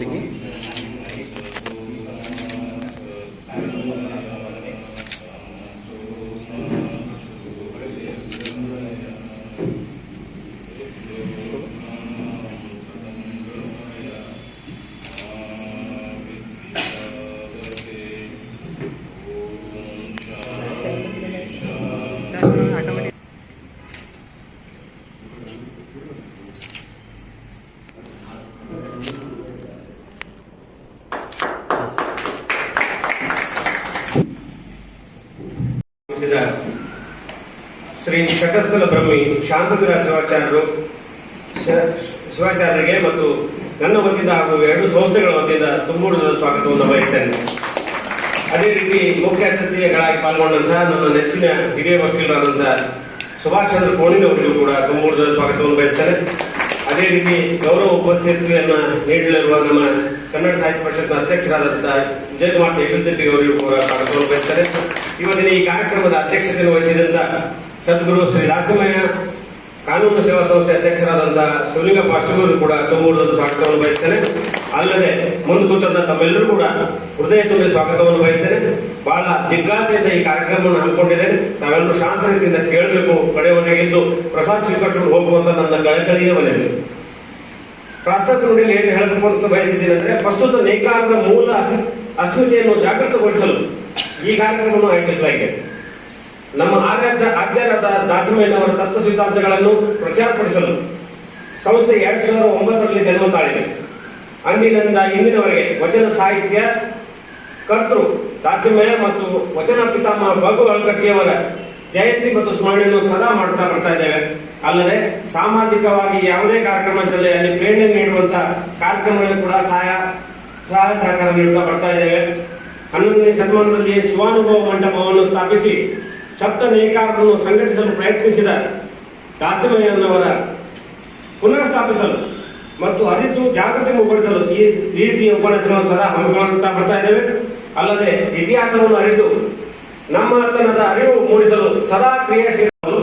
Tem? Shri Shatsthala Brahmi Shantaveera ಶಿವಾಚಾರ್ಯರು ಶಿವಾಚಾರ್ಯರಿಗೆ ಮತ್ತು ನನ್ನ ವತಿಯಿಂದ ಹಾಗೂ ಎರಡು ಸಂಸ್ಥೆಗಳ ವತಿಯಿಂದ ತುಂಬೂಡಿದ ಸ್ವಾಗತವನ್ನು ಬಯಸ್ತೇನೆ. ಅದೇ ರೀತಿ ಮುಖ್ಯ ಅತಿಥಿಗಳಾಗಿ ಪಾಲ್ಗೊಂಡಂತಹ ನನ್ನ ನೆಚ್ಚಿನ ಹಿರಿಯ ವಕೀಲರಾದಂತಹ ಸುಭಾಷ್ ಚಂದ್ರ ಕೋಣಿನವರಿಗೂ ಕೂಡ ತುಂಬೂಡಿದ ಸ್ವಾಗತವನ್ನು ಬಯಸ್ತೇನೆ. ಅದೇ ರೀತಿ ಗೌರವ ಉಪಸ್ಥಿತಿಯನ್ನು ನೀಡಲಿರುವ ನಮ್ಮ ಕನ್ನಡ ಸಾಹಿತ್ಯ ಪರಿಷತ್ನ ಅಧ್ಯಕ್ಷರಾದಂತಹ ವಿಜಯಕುಮಾರ್ ಟೇಕಲ್ತಿಟ್ಟಿ ಅವರಿಗೂ ಕೂಡ ಸ್ವಾಗತವನ್ನು ಬಯಸ್ತಾರೆ ಇವತ್ತಿನ ಈ ಕಾರ್ಯಕ್ರಮದ ಅಧ್ಯಕ್ಷತೆಯನ್ನು ವಹಿಸಿದಂತ ಸದ್ಗುರು ಶ್ರೀ ದಾಸಮಯ್ಯ ಕಾನೂನು ಸೇವಾ ಸಂಸ್ಥೆ ಅಧ್ಯಕ್ಷರಾದಂತಹ ಶಿವಲಿಂಗ ಅಷ್ಟಮೂರು ಕೂಡ ತುಂಬೂಡಲು ಸ್ವಾಗತವನ್ನು ಬಯಸ್ತೇನೆ. ಅಲ್ಲದೆ ಮುಂದೆ ಕೂತಂತ ತಮ್ಮೆಲ್ಲರೂ ಕೂಡ ಹೃದಯ ತುಂಬಿ ಸ್ವಾಗತವನ್ನು ಬಯಸ್ತೇನೆ. ಬಹಳ ಜಿಜ್ಞಾಸೆಯಿಂದ ಈ ಕಾರ್ಯಕ್ರಮವನ್ನು ಹಮ್ಮಿಕೊಂಡಿದ್ದೇನೆ. ತಾವೆಲ್ಲರೂ ಶಾಂತ ರೀತಿಯಿಂದ ಕೇಳಬೇಕು ಕಡೆಯವರೆಗಿದ್ದು ಪ್ರಸಾದ ಸ್ವೀಕರಿಸಿಕೊಂಡು ಹೋಗುವಂತ ನನ್ನ ಗಳಕಳಿಯೇ ಬಂದಿದೆ. ಪ್ರಾಸ್ತಾವಿಕ ನುಡಿಯಲ್ಲಿ ಏನು ಹೇಳಬೇಕು ಅಂತ ಬಯಸಿದ್ದೀನಿ ಅಂದ್ರೆ, ಪ್ರಸ್ತುತ ನೇಕಾರರ ಮೂಲ ಅಸ್- ಅಸ್ಮಿತೆಯನ್ನು ಜಾಗೃತಗೊಳಿಸಲು ಈ ಕಾರ್ಯಕ್ರಮವನ್ನು ಆಯೋಜಿಸಲಾಗಿದೆ. ನಮ್ಮ ಆರ್ಯಾದ ಆಜ್ಞಾನದ ದಾಸಮಯ್ಯನವರ ತತ್ವ ಸಿದ್ಧಾಂತಗಳನ್ನು ಪ್ರಚಾರಪಡಿಸಲು ಸಂಸ್ಥೆ ಎರಡ್ ಸಾವಿರದ ಒಂಬತ್ತರಲ್ಲಿ ಜನ್ಮ ತಾಳಿದೆ. ಅಂದಿನಿಂದ ಇಂದಿನವರೆಗೆ ವಚನ ಸಾಹಿತ್ಯ ಕರ್ತೃ ದಾಸಿಮಯ್ಯ ಮತ್ತು ವಚನ ಪಿತಾಮಹ ಫಗು ಅಳಕಟ್ಟಿಯವರ ಜಯಂತಿ ಮತ್ತು ಸ್ಮರಣೆಯನ್ನು ಸದಾ ಮಾಡ್ತಾ ಬರ್ತಾ ಇದ್ದೇವೆ. ಅಲ್ಲದೆ ಸಾಮಾಜಿಕವಾಗಿ ಯಾವುದೇ ಕಾರ್ಯಕ್ರಮದಲ್ಲಿ ಅಲ್ಲಿ ಪ್ರೇರಣೆ ನೀಡುವಂತಹ ಕಾರ್ಯಕ್ರಮಗಳಿಗೆ ಕೂಡ ಸಹಾಯ ಸಹಾಯ ಸಹಕಾರ ನೀಡುತ್ತಾ ಬರ್ತಾ ಇದ್ದೇವೆ. ಹನ್ನೊಂದನೇ ಶತಮಾನದಲ್ಲಿ ಶಿವಾನುಭವ ಮಂಟಪವನ್ನು ಸ್ಥಾಪಿಸಿ ಸಪ್ತ ನೇಕಾರರನ್ನು ಸಂಘಟಿಸಲು ಪ್ರಯತ್ನಿಸಿದ ದಾಸಮಯ್ಯನವರ ಪುನರ್ಸ್ಥಾಪಿಸಲು ಮತ್ತು ಅರಿತು ಜಾಗೃತಿ ಮೂಡಿಸಲು ಈ ರೀತಿಯ ಉಪನ್ಯಾಸಗಳನ್ನು ಸದಾ ಹಮ್ಮಿಕೊಳ್ಳುತ್ತಾ ಬರ್ತಾ ಇದ್ದೇವೆ. ಅಲ್ಲದೆ ಇತಿಹಾಸವನ್ನು ಅರಿತು ನಮ್ಮ ನಮ್ಮತನದ ಅರಿವು ಮೂಡಿಸಲು ಸದಾ ಕ್ರಿಯಾಶೀಲರು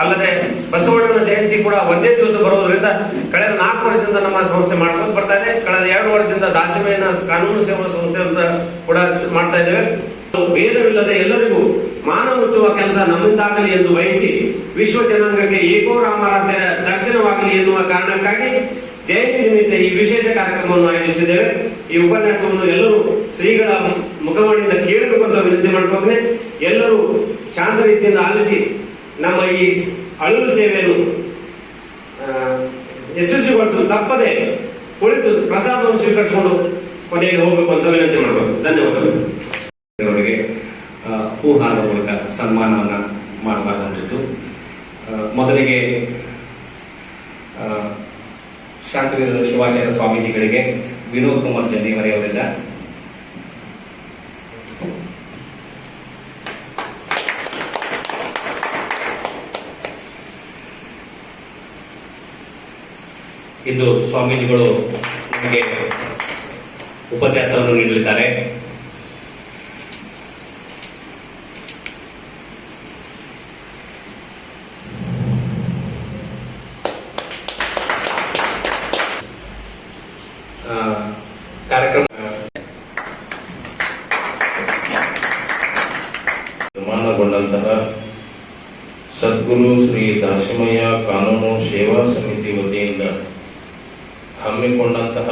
ಅಲ್ಲದೆ ಬಸವಣ್ಣನ ಜಯಂತಿ ಕೂಡ ಒಂದೇ ದಿವಸ ಬರುವುದರಿಂದ ಕಳೆದ ನಾಲ್ಕು ವರ್ಷದಿಂದ ನಮ್ಮ ಸಂಸ್ಥೆ ಮಾಡ್ಕೊಂಡು ಬರ್ತಾ ಇದೆ. ಕಳೆದ ಎರಡು ವರ್ಷದಿಂದ ದಾಸಿಮಯ್ಯನ ಕಾನೂನು ಸೇವಾ ಸಂಸ್ಥೆ ಅಂತ ಕೂಡ ಮಾಡ್ತಾ ಇದ್ದೇವೆ. ಭೇದವಿಲ್ಲದೆ ಎಲ್ಲರಿಗೂ ಮಾನ ಮುಚ್ಚುವ ಕೆಲಸ ನಮ್ಮಿಂದಾಗಲಿ ಎಂದು ಬಯಸಿ ವಿಶ್ವ ಜನಾಂಗಕ್ಕೆ ಏಕೋ ರಾಮರಾಧ್ಯರ ದರ್ಶನವಾಗಲಿ ಎನ್ನುವ ಕಾರಣಕ್ಕಾಗಿ ಜಯಂತಿ ನಿಮಿತ್ತ ಈ ವಿಶೇಷ ಕಾರ್ಯಕ್ರಮವನ್ನು ಆಯೋಜಿಸಿದ್ದೇವೆ. ಈ ಉಪನ್ಯಾಸವನ್ನು ಎಲ್ಲರೂ ಶ್ರೀಗಳ ಮುಖವಾಣಿಯಿಂದ ಕೇಳಬೇಕು ಅಂತ ವಿನಂತಿ ಮಾಡ್ಕೋತೇನೆ ಎಲ್ಲರೂ ಶಾಂತ ರೀತಿಯಿಂದ ಆಲಿಸಿ ನಮ್ಮ ಈ ಅಳುಲು ಸೇವೆಯನ್ನು ಯಶಸ್ವಿಗೊಳಿಸಲು ತಪ್ಪದೆ ಕುಳಿತು ಪ್ರಸಾದವನ್ನು ಸ್ವೀಕರಿಸಿಕೊಂಡು ಕೊನೆಯಲ್ಲಿ ಹೋಗಬೇಕು ಅಂತ ವಿನಂತಿ ಮಾಡಬೇಕು ಧನ್ಯವಾದಗಳು. ಅವರಿಗೆ ಆ, ಹೂಹಾರ ಮೂಲಕ ಸನ್ಮಾನವನ್ನು ಮಾಡಲಾಗುವಂಥದ್ದು ಮೊದಲಿಗೆ ಶಾಂತವೀರ ಶಿವಾಚಾರ್ಯ ಸ್ವಾಮೀಜಿಗಳಿಗೆ ವಿನೋದ್ ಕುಮಾರ್ ಜನ್ನಿವರೆ ಅವರಿಂದ ಇಂದು ಸ್ವಾಮೀಜಿಗಳು ನಮಗೆ ಉಪನ್ಯಾಸವನ್ನು ನೀಡಲಿದ್ದಾರೆ. ಕಾರ್ಯಕ್ರಮ. ನಿರ್ಮಾಣಗೊಂಡಂತಹ ಸದ್ಗುರು ಶ್ರೀ ದಾಸಿಮಯ್ಯ ಕಾನೂನು ಸೇವಾ ಸಮಿತಿ ವತಿಯಿಂದ ಹಮ್ಮಿಕೊಂಡಂತಹ